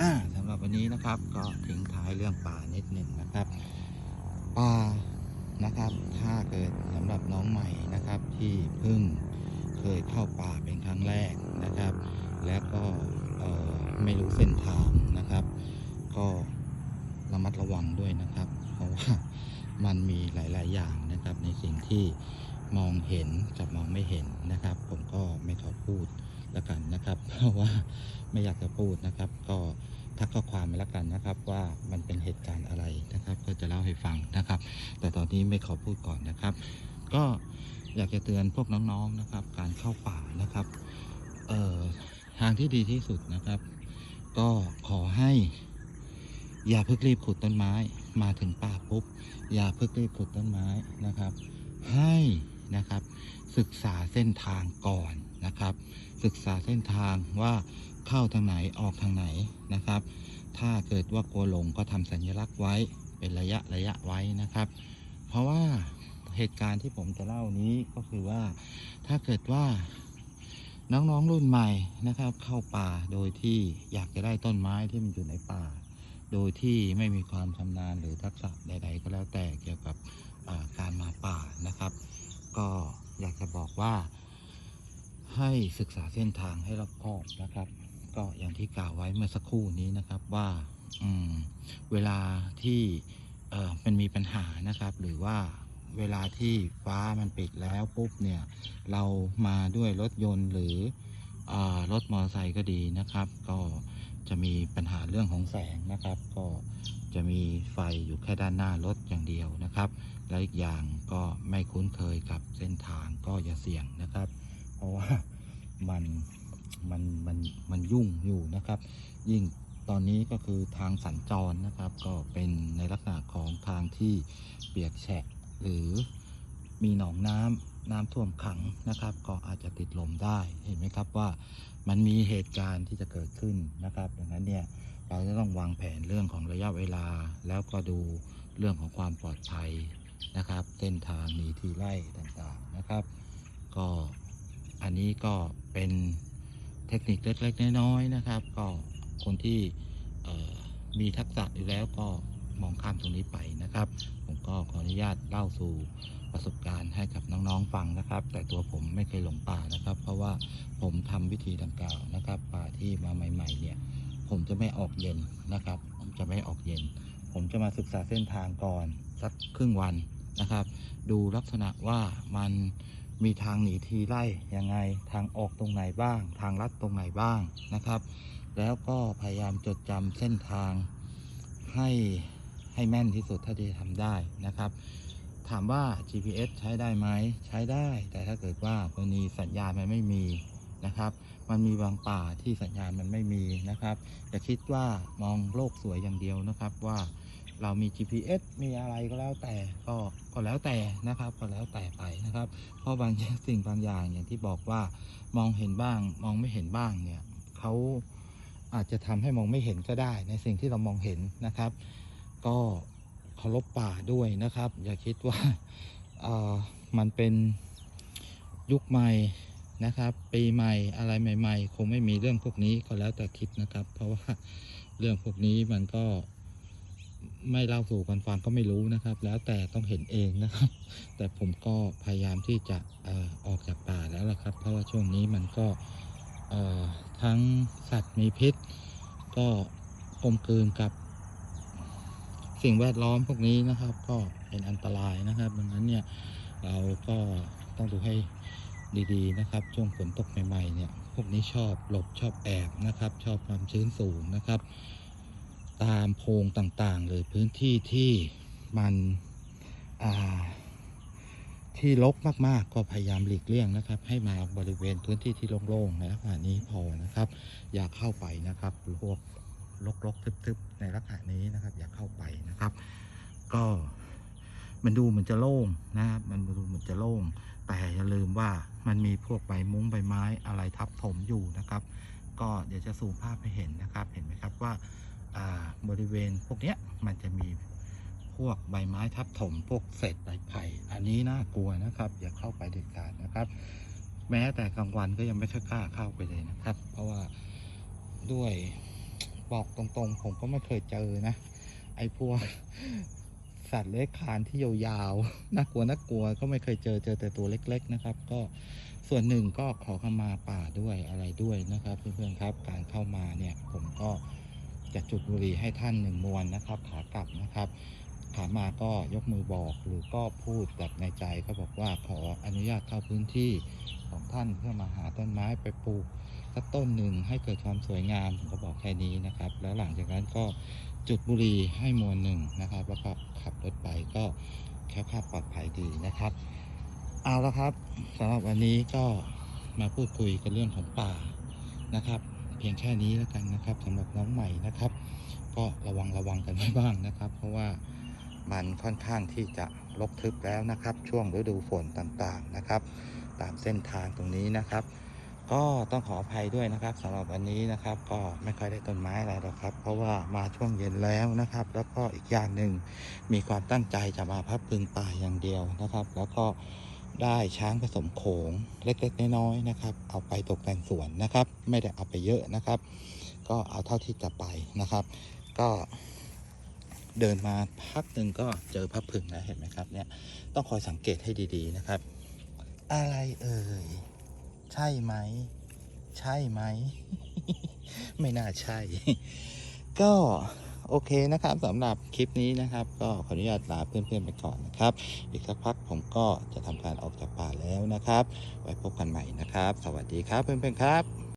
อ่าสำหรับวันนี้นะครับ ก็ทิ้งท้ายเรื่องป่านิดหนึ่งนะครับป่านะครับ ถ้าเกิดสำหรับน้องใหม่นะครับที่เพิ่งเคยเข้าป่าเป็นครั้งแรกนะครับ และก็ไม่รู้เส้นทางนะครับ ก็ระมัดระวังด้วยนะครับ เพราะว่ามันมีหลาย ๆ อย่างนะครับในสิ่งที่มองเห็นกับมองไม่เห็นนะครับ ก็ไม่ขอพูดแล้วกันนะครับ เพราะว่าไม่อยากจะพูดนะครับ ก็ทักข้อความมาแล้วกันนะครับ ว่ามันเป็นเหตุการณ์อะไรนะครับ ก็จะเล่าให้ฟังนะครับ แต่ตอนนี้ไม่ขอพูดก่อนนะครับ ก็อยากจะเตือนพวกน้องๆนะครับ การเข้าป่านะครับเอ่อทางที่ดีที่สุดนะครับ ก็ขอให้ อย่าเพิ่งรีบขุดต้นไม้ มาถึงป่าปุ๊บอย่าเพิ่งรีบขุดต้นไม้นะครับ ให้ นะครับ ศึกษาเส้นทางก่อนนะครับ ศึกษาเส้นทางว่าเข้าทางไหนออกทางไหนนะครับ ถ้าเกิดว่ากลัวหลงก็ทำสัญลักษณ์ไว้เป็นระยะระยะไว้นะครับ เพราะว่าเหตุการณ์ที่ผมจะเล่านี้ก็คือว่าถ้าเกิดว่าน้องๆรุ่นใหม่นะครับ เข้าป่าโดยที่อยากจะได้ต้นไม้ที่มันอยู่ในป่า โดยที่ไม่มีความชำนาญหรือทักษะใด ๆ ก็แล้วแต่เกี่ยวกับการมาป่านะครับ ก็อยากจะบอกว่า ให้ศึกษาเส้นทางให้รอบคอบนะครับ ก็อย่างที่กล่าวไว้เมื่อสักครู่นี้นะครับว่าเวลาที่มันมีปัญหานะครับ หรือว่าเวลาที่ฟ้ามันปิดแล้วปุ๊บเนี่ย เรามาด้วยรถยนต์หรืออรถมอเตอร์ไซค์ก็ดีนะครับ ก็จะมีปัญหาเรื่องของแสงนะครับ ก็ จะมีไฟอยู่แค่ด้านหน้ารถอย่างเดียวนะครับ และอีกอย่างก็ไม่คุ้นเคยกับเส้นทางก็อย่าเสี่ยงนะครับ เพราะว่ามันมันมันมันยุ่งอยู่นะครับ ยิ่งตอนนี้ก็คือทางสัญจรนะครับ ก็เป็นในลักษณะของทางที่เปียกแฉะหรือมีหนองน้ำน้ำท่วมขังนะครับ ก็อาจจะติดลมได้เห็นไหมครับว่ามันมีเหตุการณ์ที่จะเกิดขึ้นนะครับ ดังนั้นเนี่ย เราจะต้องวางแผนเรื่องของระยะเวลา แล้วก็ดูเรื่องของความปลอดภัยนะครับ เส้นทางหนีทีไล่ต่างๆนะครับ ก็อันนี้ก็เป็นเทคนิคเล็กๆน้อยๆนะครับ ก็คนที่มีทักษะอยู่แล้วก็มองข้ามตรงนี้ไปนะครับ ผมก็ขออนุญาตเล่าสู่ประสบการณ์ให้กับน้องๆฟังนะครับ แต่ตัวผมไม่เคยหลงป่านะครับ เพราะว่าผมทำวิธีดังกล่าวนะครับ ป่าที่มา ผมจะไม่ออกเย็นนะครับ ผมจะไม่ออกเย็น ผมจะมาศึกษาเส้นทางก่อนสักครึ่งวันนะครับ ดูลักษณะว่ามันมีทางหนีทีไล่ยังไงทางออกตรงไหนบ้าง ทางลัดตรงไหนบ้างนะครับ แล้วก็พยายามจดจำเส้นทางให้ให้แม่นที่สุดเท่าที่จะทำได้นะครับ ถามว่า GPS ใช้ได้ไหมใช้ได้ แต่ถ้าเกิดว่ากรณีสัญญาณมันไม่มี นะครับ มันมีบางป่าที่สัญญาณมันไม่มีนะครับอย่าคิดว่ามองโลกสวยอย่างเดียวนะครับว่าเรามี GPS มีอะไรก็แล้วแต่ก็ก็แล้วแต่นะครับ ก็แล้วแต่ไปนะครับ เพราะบางสิ่งบางอย่างอย่างที่บอกว่ามองเห็นบ้าง มองไม่เห็นบ้างเนี่ยเขาอาจจะทำให้มองไม่เห็นก็ได้ ในสิ่งที่เรามองเห็นนะครับ ก็เคารพป่าด้วยนะครับ อย่าคิดว่าเออมันเป็นยุคใหม่ นะครับ ปีใหม่อะไรใหม่ ๆ คงไม่มีเรื่องพวกนี้ก็แล้วแต่คิดนะครับ เพราะว่าเรื่องพวกนี้มันก็ไม่เล่าสู่กันฟังก็ไม่รู้นะครับ แล้วแต่ต้องเห็นเองนะครับ แต่ผมก็พยายามที่จะอออกจากป่าแล้วละครับ เพราะว่าช่วงนี้มันก็ทั้งสัตว์มีพิษ ก็กลมกลืนกับ สิ่งแวดล้อมพวกนี้นะครับ ก็เป็นอันตรายนะครับดังนั้นเนี่ยเราก็ต้องดูให้ ดีๆนะครับ ช่วงฝนตกใหม่ๆเนี่ยพวกนี้ชอบหลบชอบแอบนะครับ ชอบความชื้นสูงนะครับ ตามโพรงต่างๆ หรือพื้นที่ที่มันที่รกมากๆ ก็พยายามหลีกเลี่ยงนะครับ ให้มาบริเวณพื้นที่ที่โล่งๆในลักษณะนี้พอนะครับ อย่าเข้าไปนะครับพวกลกๆทึบๆในลักษณะนี้นะครับ อย่าเข้าไปนะครับ ก็มันดูเหมือนจะโล่งนะครับ มันดูเหมือนจะโล่ง แต่อย่าลืมว่ามันมีพวกใบมุ้งใบไม้อะไรทับถมอยู่นะครับ ก็เดี๋ยวจะสูมภาพให้เห็นนะครับ เห็นไหมครับว่าบริเวณพวกเนี้ยมันจะมีพวกใบไม้ทับถม พวกเศษใบไผ่ อันนี้น่ากลัวนะครับ อย่าเข้าไปเด็ดขาดนะครับ แม้แต่กลางวันก็ยังไม่ค่อยกล้าเข้าไปเลยนะครับ เพราะว่าด้วยบอกตรงๆ ผมก็ไม่เคยเจอนะ ไอ้พวก สัตว์เลื้อยคลานที่ยาวๆน่ากลัวน่ากลัวก็ไม่เคยเจอเจอแต่ตัวเล็ก ๆนะครับ ก็ส่วนหนึ่งก็ขอเข้ามาป่าด้วยอะไรด้วยนะครับเพื่อนๆครับ การเข้ามาเนี่ยผมก็จะจุดบุหรี่ให้ท่านหนึ่งมวนนะครับขากลับนะครับ ขามาก็ยกมือบอกหรือก็พูดแบบในใจก็บอกว่าขออนุญาตเข้าพื้นที่ของท่านเพื่อมาหาต้นไม้ไปปลูกสักต้นหนึ่งให้เกิดความสวยงามผมก็บอกแค่นี้นะครับ แล้วหลังจากนั้นก็จุดบุหรี่ให้มวลหนึ่งนะครับแล้วก็ขับรถไปก็แค่คาดปลอดภัยดีนะครับ เอาละครับสำหรับวันนี้ก็มาพูดคุยกันเรื่องของป่านะครับ เพียงแค่นี้แล้วกันนะครับสำหรับน้องใหม่นะครับ ก็ระวังระวังกันไว้บ้างนะครับ เพราะว่า มันค่อนข้างที่จะรกทึบแล้วนะครับ ช่วงฤดูฝนต่างๆนะครับ ตามเส้นทางตรงนี้นะครับ ก็ต้องขออภัยด้วยนะครับสำหรับวันนี้นะครับ ก็ไม่ค่อยได้ต้นไม้อะไรหรอกครับ เพราะว่ามาช่วงเย็นแล้วนะครับ แล้วก็อีกอย่างหนึ่งมีความตั้งใจจะมาพับพึงป่าอย่างเดียวนะครับ แล้วก็ได้ช้างผสมโขงเล็กๆน้อยๆนะครับ เอาไปตกแต่งสวนนะครับ ไม่ได้เอาไปเยอะนะครับ ก็เอาเท่าที่จะไปนะครับ ก็ เดินมาพักหนึ่งก็เจอพระผึ่งแล้วเห็นไหมครับเนี่ยต้องคอยสังเกตให้ดีๆนะครับ อะไรเอ่ยใช่ไหม ใช่ไหม ไม่น่าใช่ ก็โอเคนะครับสำหรับคลิปนี้นะครับ ก็ขออนุญาตลาเพื่อนๆไปก่อนนะครับ อีกสักพักผมก็จะทำการออกจากป่าแล้วนะครับ ไว้พบกันใหม่นะครับ สวัสดีครับเพื่อนๆครับ